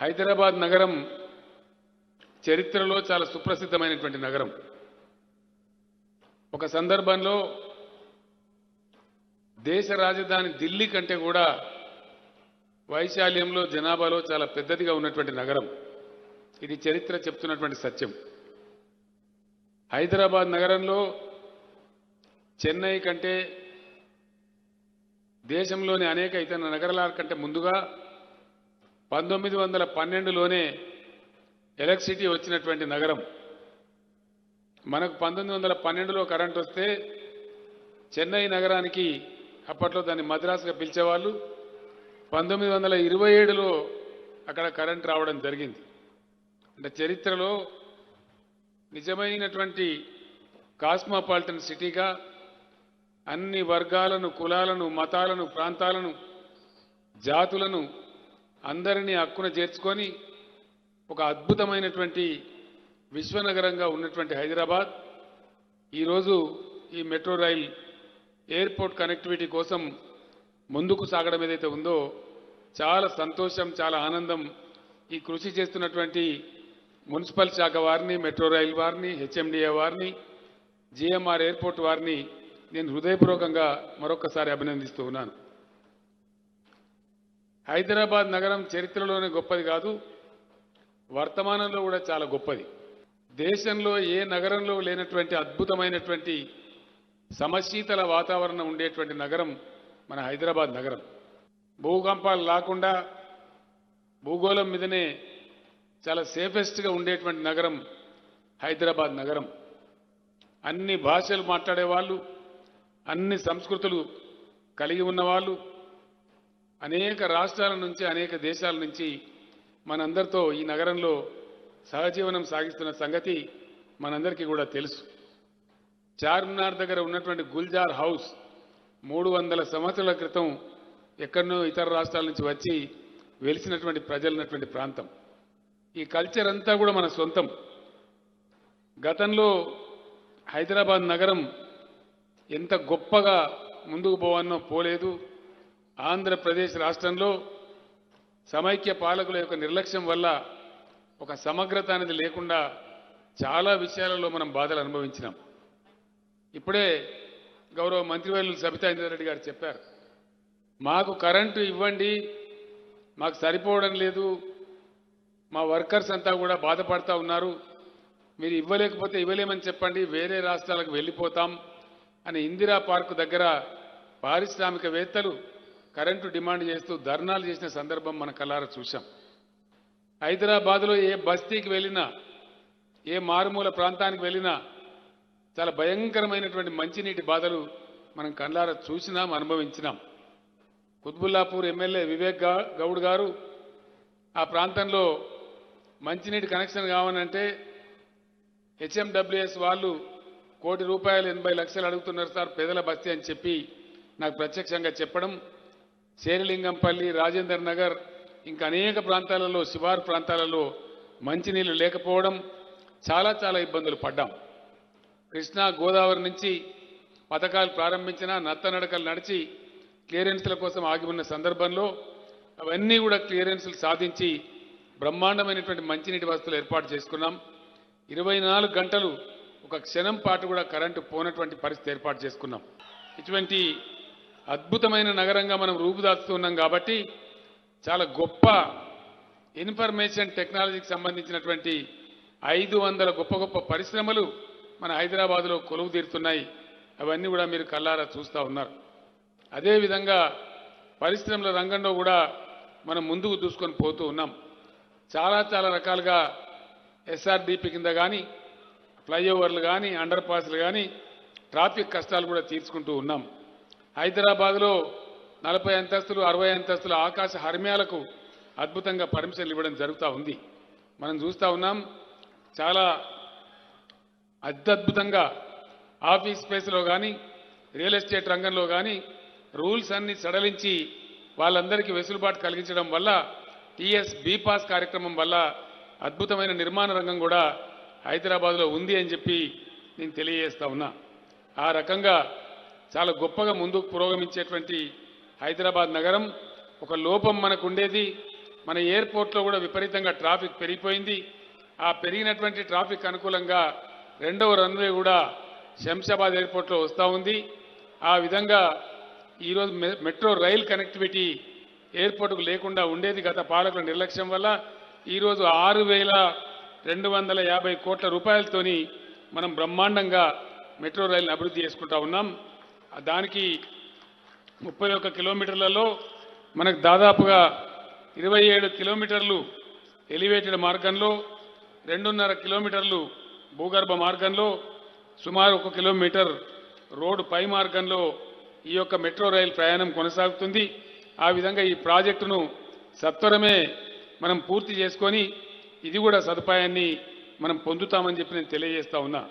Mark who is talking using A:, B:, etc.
A: హైదరాబాద్ నగరం చరిత్రలో చాలా సుప్రసిద్ధమైనటువంటి నగరం. ఒక సందర్భంలో దేశ రాజధాని ఢిల్లీ కంటే కూడా వైశాల్యంలో జనాభాలో చాలా పెద్దదిగా ఉన్నటువంటి నగరం. ఇది చరిత్ర చెప్తున్నటువంటి సత్యం. హైదరాబాద్ నగరంలో చెన్నై కంటే దేశంలోని అనేక ఇతర నగరాల కంటే ముందుగా పంతొమ్మిది వందల పన్నెండులోనే ఎలక్ట్రిసిటీ వచ్చినటువంటి నగరం. మనకు పంతొమ్మిది వందల పన్నెండులో కరెంట్ వస్తే చెన్నై నగరానికి అప్పట్లో దాన్ని మద్రాసుగా పిలిచేవాళ్ళు. పంతొమ్మిది వందల ఇరవై ఏడులో అక్కడ కరెంట్ రావడం జరిగింది. అంటే చరిత్రలో నిజమైనటువంటి కాస్మోపాలిటన్ సిటీగా అన్ని వర్గాలను కులాలను మతాలను ప్రాంతాలను జాతులను అందరినీ హక్కున చేర్చుకొని ఒక అద్భుతమైనటువంటి విశ్వనగరంగా ఉన్నటువంటి హైదరాబాద్ ఈరోజు ఈ మెట్రో రైల్ ఎయిర్పోర్ట్ కనెక్టివిటీ కోసం ముందుకు సాగడం ఏదైతే ఉందో చాలా సంతోషం చాలా ఆనందం ఈ కృషి చేస్తున్నటువంటి మున్సిపల్ శాఖ వారిని మెట్రో రైల్ వారిని హెచ్ఎండిఏ వారిని జిఎంఆర్ ఎయిర్పోర్ట్ వారిని నేను హృదయపూర్వకంగా మరొకసారి అభినందిస్తూ ఉన్నాను. హైదరాబాద్ నగరం చరిత్రలోనే గొప్పది కాదు వర్తమానంలో కూడా చాలా గొప్పది. దేశంలో ఏ నగరంలో లేనటువంటి అద్భుతమైనటువంటి సమశీతల వాతావరణం ఉండేటువంటి నగరం మన హైదరాబాద్ నగరం. భూకంపాలు లేకుండా భూగోళం మీదనే చాలా సేఫెస్ట్గా ఉండేటువంటి నగరం హైదరాబాద్ నగరం. అన్ని భాషలు మాట్లాడే వాళ్ళు అన్ని సంస్కృతులు కలిగి ఉన్నవాళ్ళు అనేక రాష్ట్రాల నుంచి అనేక దేశాల నుంచి మనందరితో ఈ నగరంలో సహజీవనం సాగిస్తున్న సంగతి మనందరికీ కూడా తెలుసు. చార్మినార్ దగ్గర ఉన్నటువంటి గుల్జార్ హౌస్ మూడు వందల సంవత్సరాల క్రితం ఎక్కడనో ఇతర రాష్ట్రాల నుంచి వచ్చి వెలిసినటువంటి ప్రజలున్నటువంటి ప్రాంతం. ఈ కల్చర్ అంతా కూడా మన సొంతం. గతంలో హైదరాబాద్ నగరం ఎంత గొప్పగా ముందుకు పోవన్నో పోలేదు. ఆంధ్రప్రదేశ్ రాష్ట్రంలో సమైక్య పాలకుల యొక్క నిర్లక్ష్యం వల్ల ఒక సమగ్రత అనేది లేకుండా చాలా విషయాలలో మనం బాధలు అనుభవించినాం. ఇప్పుడే గౌరవ మంత్రివర్యులు సబితా ఇంద్రారెడ్డి గారు చెప్పారు మాకు కరెంటు ఇవ్వండి మాకు సరిపోవడం లేదు మా వర్కర్స్ అంతా కూడా బాధపడతా ఉన్నారు మీరు ఇవ్వలేకపోతే ఇవ్వలేమని చెప్పండి వేరే రాష్ట్రాలకు వెళ్ళిపోతాం అని ఇందిరా పార్కు దగ్గర పారిశ్రామికవేత్తలు కరెంటు డిమాండ్ చేస్తూ ధర్నాలు చేసిన సందర్భం మన కల్లారా చూశాం. హైదరాబాద్లో ఏ బస్తీకి వెళ్ళినా ఏ మారుమూల ప్రాంతానికి వెళ్ళినా చాలా భయంకరమైనటువంటి మంచినీటి బాధలు మనం కళ్ళారా చూసినాం అనుభవించినాం. కుత్బుల్లాపూర్ ఎమ్మెల్యే వివేక్ గౌడ్ గారు ఆ ప్రాంతంలో మంచినీటి కనెక్షన్ కావాలంటే హెచ్ఎండబ్ల్యూఎస్ వాళ్ళు కోటి రూపాయలు ఎనభై లక్షలు అడుగుతున్నారు సార్ పేదల బస్తీ అని చెప్పి నాకు ప్రత్యక్షంగా చెప్పడం. శేరిలింగంపల్లి రాజేందర్ నగర్ ఇంకా అనేక ప్రాంతాలలో శివారు ప్రాంతాలలో మంచినీళ్ళు లేకపోవడం చాలా చాలా ఇబ్బందులు పడ్డాం. కృష్ణా గోదావరి నుంచి పథకాలు ప్రారంభించిన నత్తనడకలు నడిచి క్లియరెన్స్ల కోసం ఆగి ఉన్న సందర్భంలో అవన్నీ కూడా క్లియరెన్స్లు సాధించి బ్రహ్మాండమైనటువంటి మంచినీటి వసతులు ఏర్పాటు చేసుకున్నాం. ఇరవై నాలుగు గంటలు ఒక క్షణం పాటు కూడా కరెంటు పోనటువంటి పరిస్థితి ఏర్పాటు చేసుకున్నాం. ఇటువంటి అద్భుతమైన నగరంగా మనం రూపుదాస్తున్నాం కాబట్టి చాలా గొప్ప ఇన్ఫర్మేషన్ టెక్నాలజీకి సంబంధించినటువంటి ఐదు వందల గొప్ప గొప్ప పరిశ్రమలు మన హైదరాబాద్లో కొలువు తీరుతున్నాయి. అవన్నీ కూడా మీరు కల్లారా చూస్తూ ఉన్నారు. అదేవిధంగా పరిశ్రమల రంగంలో కూడా మనం ముందుకు దూసుకొని పోతూ ఉన్నాం. చాలా చాలా రకాలుగా ఎస్ఆర్డిపి కింద కానీ ఫ్లైఓవర్లు కానీ అండర్ పాస్లు కానీ ట్రాఫిక్ కష్టాలు కూడా తీర్చుకుంటూ ఉన్నాం. హైదరాబాద్లో నలభై అంతస్తులు అరవై అంతస్తుల ఆకాశ హర్మ్యాలకు అద్భుతంగా పర్మిషన్లు ఇవ్వడం జరుగుతూ ఉంది. మనం చూస్తూ ఉన్నాం చాలా అత్యద్భుతంగా ఆఫీస్ స్పేస్లో కానీ రియల్ ఎస్టేట్ రంగంలో కానీ రూల్స్ అన్ని సడలించి వాళ్ళందరికీ వెసులుబాటు కలిగించడం వల్ల టీఎస్ బీపాస్ కార్యక్రమం వల్ల అద్భుతమైన నిర్మాణ రంగం కూడా హైదరాబాద్లో ఉంది అని చెప్పి నేను తెలియజేస్తా ఉన్నా. ఆ రకంగా చాలా గొప్పగా ముందుకు పురోగమించేటువంటి హైదరాబాద్ నగరం. ఒక లోపం మనకు ఉండేది మన ఎయిర్పోర్ట్లో కూడా విపరీతంగా ట్రాఫిక్ పెరిగిపోయింది. ఆ పెరిగినటువంటి ట్రాఫిక్ అనుకూలంగా రెండవ రన్వే కూడా శంషాబాద్ ఎయిర్పోర్ట్లో వస్తూ ఉంది. ఆ విధంగా ఈరోజు మెట్రో రైల్ కనెక్టివిటీ ఎయిర్పోర్టుకు లేకుండా ఉండేది గత పాలకుల నిర్లక్ష్యం వల్ల. ఈరోజు ఆరు వేల రెండు వందల యాభై కోట్ల రూపాయలతోని మనం బ్రహ్మాండంగా మెట్రో రైల్ని అభివృద్ధి చేసుకుంటా ఉన్నాం. దానికి ముప్పై ఒక్క కిలోమీటర్లలో మనకు దాదాపుగా ఇరవై ఏడు కిలోమీటర్లు ఎలివేటెడ్ మార్గంలో రెండున్నర కిలోమీటర్లు భూగర్భ మార్గంలో సుమారు ఒక కిలోమీటర్ రోడ్డు పై మార్గంలో ఈ యొక్క మెట్రో రైలు ప్రయాణం కొనసాగుతుంది. ఆ విధంగా ఈ ప్రాజెక్టును సత్వరమే మనం పూర్తి చేసుకొని ఇది కూడా సదుపాయాన్ని మనం పొందుతామని చెప్పి నేను తెలియజేస్తా ఉన్నా.